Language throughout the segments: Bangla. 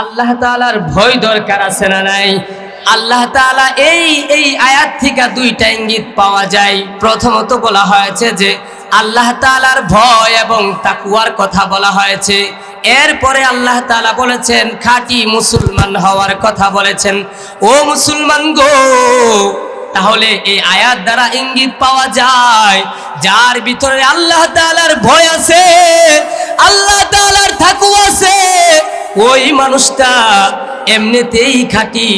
আল্লাহ তালার ভয় দরকার আছে না নাই? আল্লাহ তালা এই এই আয়াত থেকে দুইটা ইঙ্গিত পাওয়া যায়। প্রথমত বলা হয়েছে যে, আল্লাহ তালার ভয় এবং তাকুয়ার কথা বলা হয়েছে। এরপরে আল্লাহ তালা বলেছেন, খাঁটি মুসলমান হওয়ার কথা বলেছেন। ও মুসলমান গো তাহলে এই আয়াত দ্বারা ইঙ্গিত পাওয়া যায়, যার ভিতরে আল্লাহ তাআলার ভয় আছে, আল্লাহ তাআলার থাকু আছে। ওই মানুষটা এমনিতেই খাটি,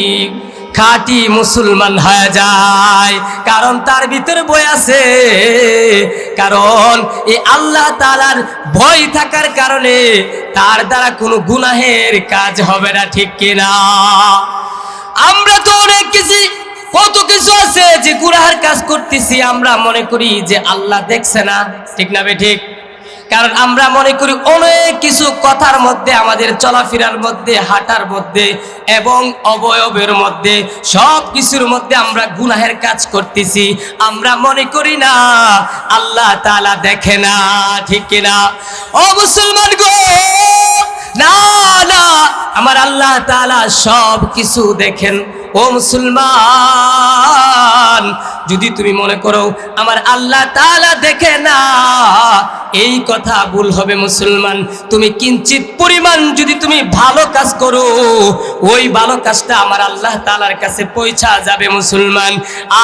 খাঁটি মুসলমান হয়ে যায়। কারণ তার ভিতরে বই আছে। কারণ এই আল্লাহ তালার ভয় থাকার কারণে তার দ্বারা কোনো গুনাহের কাজ হবে না, ঠিক কিনা? আমরা তো অনেক কিছু কত কিছু আছে যে গুনাহের কাজ করতেছি আমরা মনে করি যে আল্লাহ দেখছে না। ঠিক না ঠিক? কারণ আমরা মনে করি অনেক কিছু কথার মধ্যে, আমাদের চলাফেরার মধ্যে, হাঁটার মধ্যে এবং অবয়বের মধ্যে, সব কিছুর মধ্যে আমরা গুনাহের কাজ করতেছি। আমরা মনে করি না, আল্লাহ তালা দেখে না। ঠিক কিনা? ও মুসলমান গো! আমার আল্লাহ সব কিছু দেখেন। ও মুসলমান, যদি তুমি মনে করো আমার আল্লাহ দেখে না, এই কথা ভুল হবে মুসলমান। তুমি কিঞ্চিত পরিমাণ যদি তুমি ভালো কাজ করো, ওই ভালো কাজটা আমার আল্লাহ তাআলার কাছে পৌঁছা যাবে মুসলমান।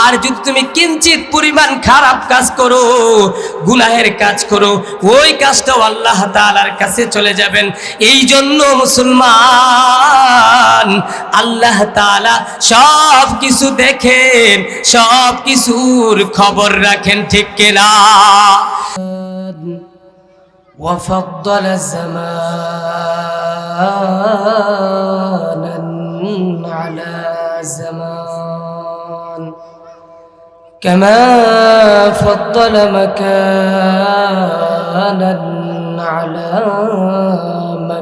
আর যদি তুমি কিঞ্চিত পরিমাণ খারাপ কাজ করো, গুনাহের কাজ করো, ওই কাজটাও আল্লাহ তাআলার কাছে চলে যাবেন। এই জন্য মুসলমান আল্লাহ তাআলা সব কিছু দেখেন সব কিছুর খবর রাখেন ঠিক কিনা وفضل زمانا على زمان كما فضل مكانا على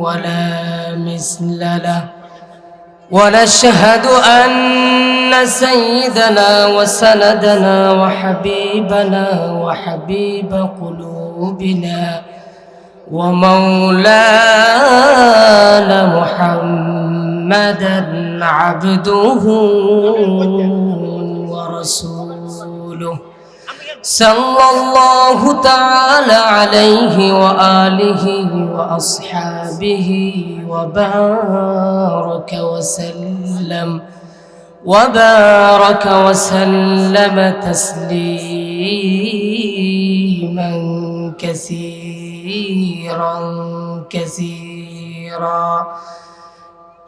ولا مثل له ونشهد أن سيدنا وسندنا وحبيبنا وحبيب قلوبنا ومولانا محمدا عبده ورسوله. صلى الله تعالى عليه وآله وأصحابه وبارك وسلم وبارك وسلم تسليما كثيرا كثيرا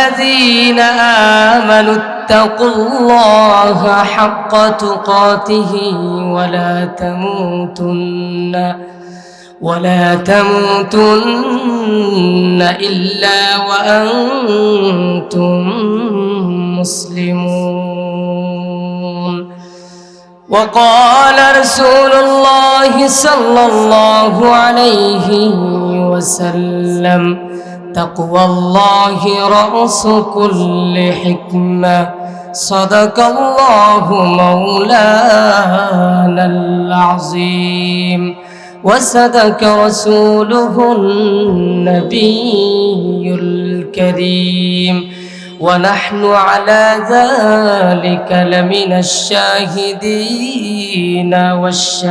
الذين آمنوا اتقوا الله حق تقاته ولا تموتن ولا تموتن إلا وأنتم مسلمون. وقال رسول الله صلى الله عليه وسلم تقوى الله رأس كل حكمة. صدق الله مولانا العظيم. وصدق رسوله النبي الكريم. ونحن على ذلك لمن الشاهدين والشاكرين.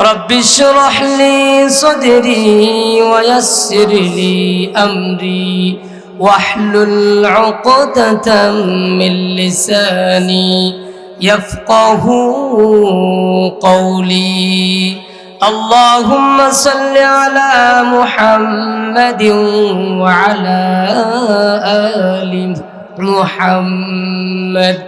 رب اشرح لي صدري ويسر لي أمري واحلل عقدة من لساني يفقه قولي. اللهم صل على محمد وعلى آل محمد.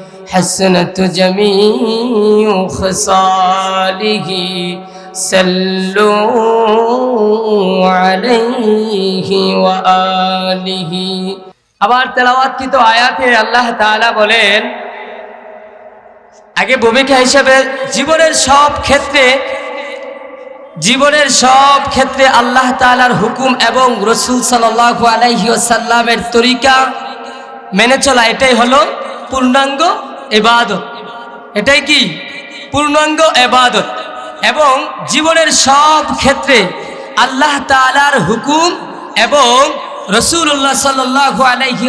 حسنت جميع خصاله سلوا عليه وآله আবার তেলাওয়াতকৃত আয়াতে আল্লাহ তাআলা বলেন আগে ভূমিকা হিসেবে জীবনের সব ক্ষেত্রে জীবনের সব ক্ষেত্রে আল্লাহ তাআলার হুকুম এবং রসুল সাল্লাল্লাহু আলাইহি ওয়াসাল্লামের তরিকা মেনে চলা এটাই হলো পূর্ণাঙ্গ এবাদত এটাই কি? পূর্ণাঙ্গ এবাদত এবং জীবনের সব ক্ষেত্রে আল্লাহ তাআলার হুকুম এবং রসুল্লাহ সাল্লাহু আলাইহি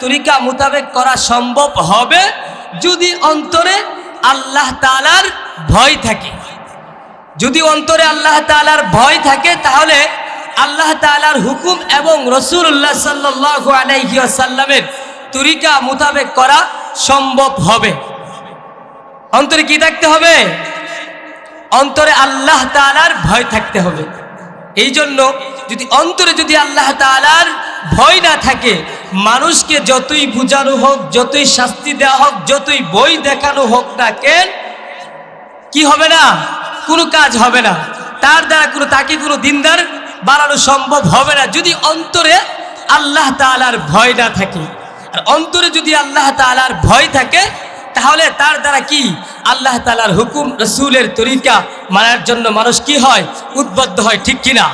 তরিকা মোতাবেক করা সম্ভব হবে যদি অন্তরে আল্লাহ তালার ভয় থাকে। যদি অন্তরে আল্লাহ তালার ভয় থাকে, তাহলে আল্লাহ তালার হুকুম এবং রসুল্লাহ সাল্লাহু আলাইহি তরিকা মোতাবেক করা সম্ভব হবে। অন্তরে কি থাকতে হবে? অন্তরে আল্লাহ তালার ভয় থাকতে হবে। এই জন্য যদি অন্তরে যদি আল্লাহ তালার ভয় না থাকে, মানুষকে যতই বুঝানো হোক, যতই শাস্তি দেওয়া হোক, যতই বই দেখানো হোক না কেন, কি হবে না? কোনো কাজ হবে না। তার দ্বারা কোনো, তাকে কোনো দিনদার বাড়ানো সম্ভব হবে না। যদি অন্তরে আল্লাহ তালার ভয় না থাকে আর অন্তরে যদি আল্লাহ তালার ভয় থাকে, তাহলে তার দ্বারা কি? আল্লাহ তালার হুকুম, রসুলের তরিকা মানার জন্য মানুষ কি হয়? উদ্বদ্ধ হয়, ঠিক কিনা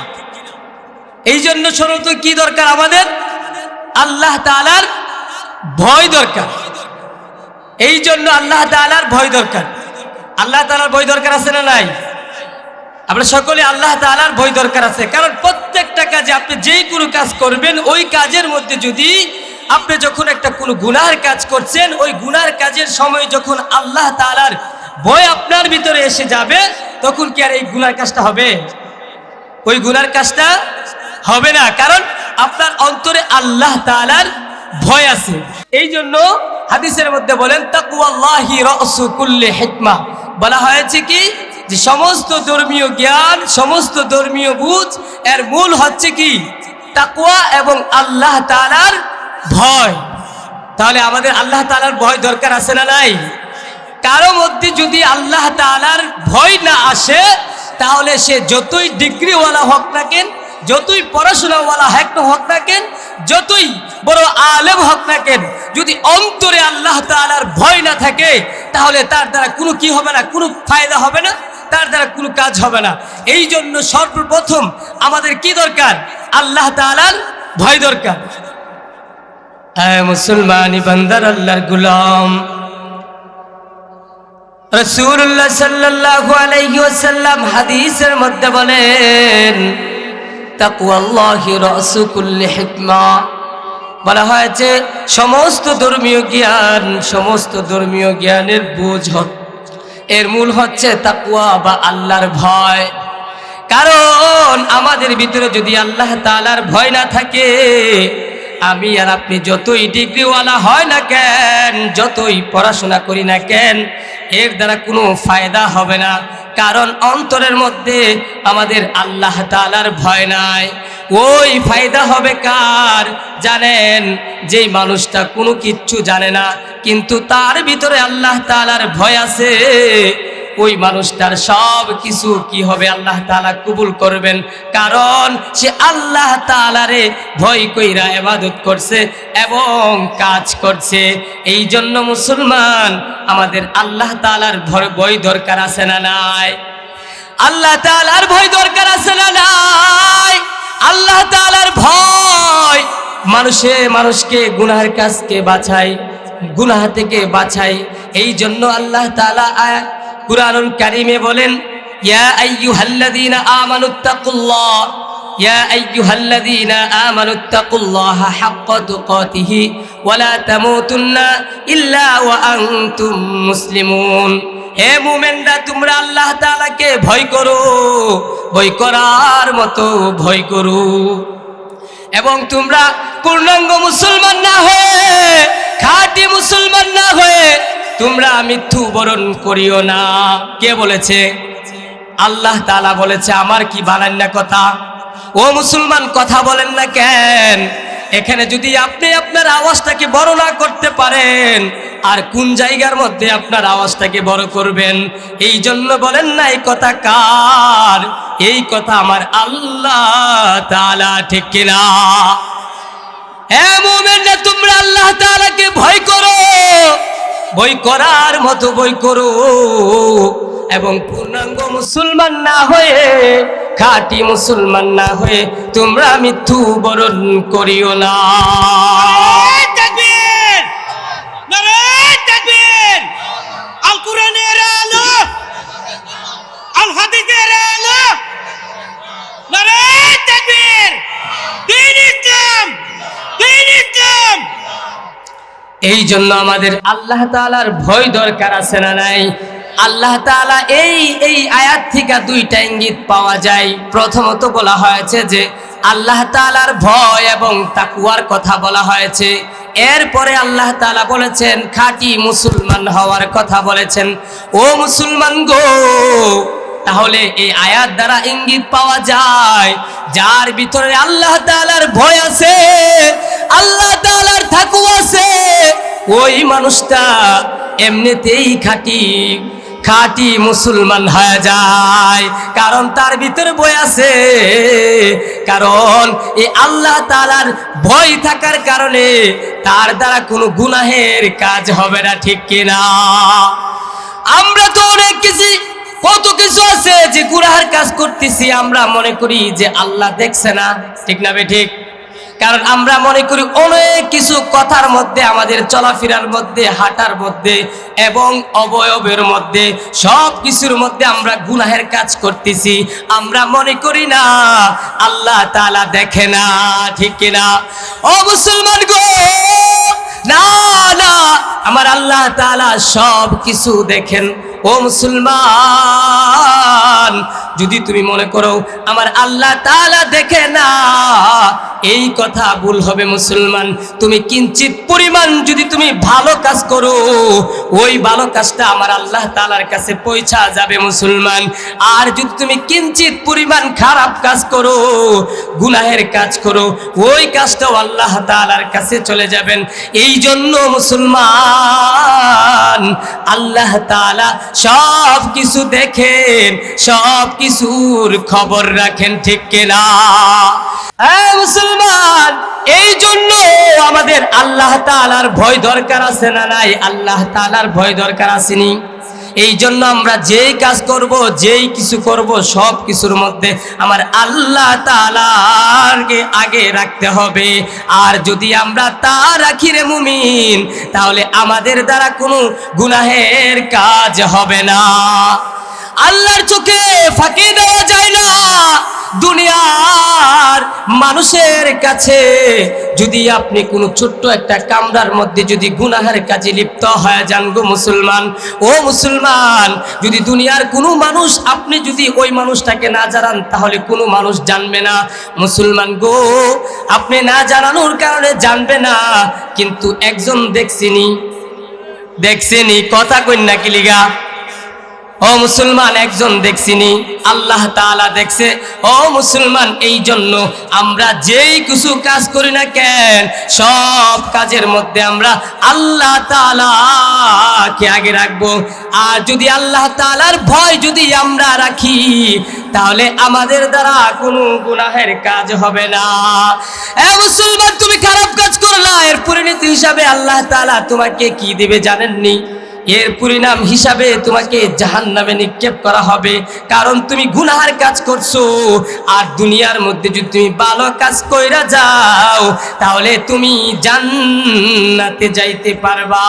এই জন্য শরত কি দরকার আমাদের? আল্লাহ তালার ভয় দরকার। এই জন্য আল্লাহ তালার ভয় দরকার। আল্লাহ তালার ভয় দরকার আছে না নাই? আমরা সকলে আল্লাহ তালার ভয় দরকার আছে। কারণ প্রত্যেকটা কাজে আপনি যেই কোনো কাজ করবেন, ওই কাজের মধ্যে যদি আপনি যখন একটা কোনো গুনার কাজ করছেন, ওই গুনার কাজের সময় যখন আল্লাহ তালার ভয় আপনার ভিতরে এসে যাবে, তখন কি আর এই গুনার কাজটা হবে? ওই গুনার কাজটা হবে না, কারণ আপনার অন্তরে আল্লাহ তালার ভয় আছে। এই জন্য হাদিসের মধ্যে বলেন, তাকুয়াল্লাহি রসু কুল্লে হেকমা। বলা হয়েছে কি? যে সমস্ত ধর্মীয় জ্ঞান, সমস্ত ধর্মীয় বুঝ, এর মূল হচ্ছে কি? তাকুয়া এবং আল্লাহ তালার ভয়। তাহলে আমাদের আল্লাহ তালার ভয় দরকার আছে না নাই? কারও মধ্যে যদি আল্লাহ তালার ভয় না আসে, তাহলে সে যতই ডিগ্রিওয়ালা হোক না কেন, যতই পড়াশোনাওয়ালা হেক হোক না কেন, যতই বড় আলেম হোক না কেন, যদি অন্তরে আল্লাহ তালার ভয় না থাকে, তাহলে তার দ্বারা কোনো কি হবে না, কোনো ফায়দা হবে না, তার দ্বারা কোনো কাজ হবে না। এই জন্য সর্বপ্রথম আমাদের কি দরকার? আল্লাহ তাআলার ভয় দরকার। মুসলমান বান্দার আল্লাহর গুলাম। রসুল্লাহ সাল্লাল্লাহু আলাইহি ওয়াসাল্লাম হাদিসের মধ্যে বলেন তাকওয়াল্লাহি রাসু কুল্লি হিকমা। বলা হয়েছে, সমস্ত ধর্মীয় জ্ঞান, সমস্ত ধর্মীয় জ্ঞানের বোঝ এর মূল হচ্ছে তাকুয়া বা আল্লাহর ভয়। কারণ আমাদের ভিতরে যদি আল্লাহ তাআলার ভয় না থাকে আমি আর আপনি যতই ডিগ্রিওয়ালা হয় না কেন, যতই পড়াশোনা করি না কেন, এর দ্বারা কোনো ফায়দা হবে না। কারণ অন্তরের মধ্যে আমাদের আল্লাহ তাআলার ভয় নাই। ওই ফায়দা হবে কার জানেন? যেই মানুষটা কোনো কিচ্ছু জানে না, কিন্তু তার ভিতরে আল্লাহ তাআলার ভয় আছে। ওই মানুষটার সব কিছু কি হবে আল্লাহ তাআলা কবুল করবেন। কারণ সে আল্লাহ তালারে ভয় কইরা ইবাদত করছে এবং কাজ করছে। এই জন্য মুসলমান, আমাদের আল্লাহ তালার ভয়- দরকার আছে না নাই? আল্লাহ তালার ভয় দরকার আছে না নাই? আল্লাহ তাআলার ভয়! মানুষে মানুষকে গুনাহের কাজকে বাঁচায়, গুনাহ থেকে বাছাই এই জন্য আল্লাহ আয়া- কুরআনুল কারীমে বলেন, ইয়া আইয়ুহাল্লাযীনা আমানুত্তাকুল্লাহ, ইয়া আইয়ুহাল্লাযীনা আমানুত্তাকুল্লাহা হাক্কা তুকাতিহি, ওয়া লা তামুতুন্না ইল্লা ওয়া আনতুম মুসলিমুন। হে মুমেনরা, তোমরা আল্লাহ তাআলাকে ভয় করো, ভয় করার মতো ভয় করো। এবং তোমরা পূর্ণাঙ্গ মুসলমান না হয়ে, খাঁটি মুসলমান না হয়ে তোমরা মৃত্যু বরণ করিও না। কে বলেছে? আল্লাহ তালা বলেছে, আমার কি বানান না কথা? ও মুসলমান, কথা বলেন না কেন? এখানে যদি আপনি আপনার আওয়াজটাকে বড় না করতে পারেন, আর কোন জায়গার মধ্যে আপনার আওয়াজটাকে বড় করবেন? এই জন্য বলেন না, এই কথা কার? এই কথা আমার আল্লাহ তালা ঠিক কিনা? হ্যাঁ তোমরা আল্লাহ তাআলাকে ভয় করো ভয় করার মতো বই করো। এবং পূর্ণাঙ্গ মুসলমান না হয়ে, খাঁটি মুসলমান না হয়ে তোমরা মৃত্যু বরণ করিও না। এই জন্য আমাদের আল্লাহ তাআলার ভয় দরকার আছে না নাই? আল্লাহ তাআলা এই এই আয়াত থেকে দুইটা ইঙ্গিত পাওয়া যায়। প্রথমত বলা হয়েছে যে আল্লাহ তাআলার ভয় এবং তাকুয়ার কথা বলা হয়েছে। এরপরে আল্লাহ তাআলা বলেছেন, খাঁটি মুসলমান হওয়ার কথা বলেছেন। ও মুসলমান গো, তাহলে এই আয়াত দ্বারা ইঙ্গিত পাওয়া যায়, যার ভিতরে আল্লাহ তাআলার ভয় আছে। আল্লাহ ওই মানুষটা এমনিতেই খাঁটি, খাটি মুসলমান হয়ে যায়। কারণ তার ভিতরে বই আছে, কারণ এই আল্লাহ তালার ভয় থাকার কারণে তার দ্বারা কোনো গুনাহের কাজ হবে না, ঠিক কিনা? আমরা তো অনেক কিছু, কত কিছু আছে যে গুনাহের কাজ করতেছি, আমরা মনে করি যে আল্লাহ দেখছে না, ঠিক না বে ঠিক? কারণ আমরা মনে করি অনেক কিছু কথার মধ্যে, আমাদের চলাফেরার মধ্যে, হাঁটার মধ্যে এবং অবয়বের মধ্যে, সব কিছুর মধ্যে আমরা গুনাহের কাজ করতেছি। আমরা মনে করি না, আল্লাহ তালা দেখে না, ঠিক না ও মুসলমান গো! না না, আমার আল্লাহ তাআলা সব কিছু দেখেন। ও মুসলমান, যদি তুমি মনে করো আমার আল্লাহ তাআলা দেখে না, এই কথা ভুল হবে মুসলমান। তুমি কিঞ্চিত পরিমাণ যদি তুমি ভালো কাজ করো, ওই ভালো কাজটা আমার আল্লাহ তালার কাছে পৌঁছা যাবে মুসলমান। আর যদি তুমি কিঞ্চিত পরিমাণ খারাপ কাজ করো, গুনাহের কাজ করো, ওই কাজটাও আল্লাহ তালার কাছে চলে যাবেন। এই জন্য মুসলমান আল্লাহ তালা সব কিছু দেখেন, সব কিছুর খবর রাখেন, ঠিক কিনা মুসলমান এই জন্য আমাদের আল্লাহ তালার ভয় দরকার আছে না নাই? আল্লাহ তালার ভয় দরকার আসেনি এই জন্য আমরা যেই কাজ করব, যেই কিছু করব, সব কিছুর মধ্যে আমার আল্লাহ তাআলাকে আগে রাখতে হবে। আর যদি আমরা তা রাখি রে মুমিন, তাহলে আমাদের দ্বারা কোনো গুনাহের কাজ হবে না। আল্লাহর চোখে ফাঁকি দেওয়া যায় না। দুনিয়ার মানুষের কাছে যদি আপনি কোনো ছোট্ট একটা কামরার মধ্যে যদি গুনাহের কাজে লিপ্ত হয়ে যান গো মুসলমান, ও মুসলমান, যদি দুনিয়ার কোনো মানুষ আপনি যদি ওই মানুষটাকে না জানান, তাহলে কোনো মানুষ জানবে না। মুসলমান গো, আপনি না জানানোর কারণে জানবে না, কিন্তু একজন দেখছিনি দেখছিনি, কথা কন্যা কিলিগা ও মুসলমান, একজন দেখছিনি আল্লাহ তাআলা দেখছে। ও মুসলমান, এই জন্য আমরা যেই কিছু কাজ করি না কেন, সব কাজের মধ্যে আমরা আল্লাহ তাআলাকে আগে রাখব। আর যদি আল্লাহ তাআলার ভয় যদি আমরা রাখি, তাহলে আমাদের দ্বারা কোনো গুনাহের কাজ হবে না। মুসলমান, তুমি খারাপ কাজ করলা এর পরিণতি হিসাবে আল্লাহ তাআলা তোমাকে কি দিবে জানেননি? এর পরিণাম হিসাবে তোমাকে জাহান নামে নিক্ষেপ করা হবে। কারণ তুমি গুনাহার কাজ করছ। আর দুনিয়ার মধ্যে যদি তুমি ভালো কাজ কইরা যাও, তাহলে তুমি জান্নাতে যাইতে পারবা।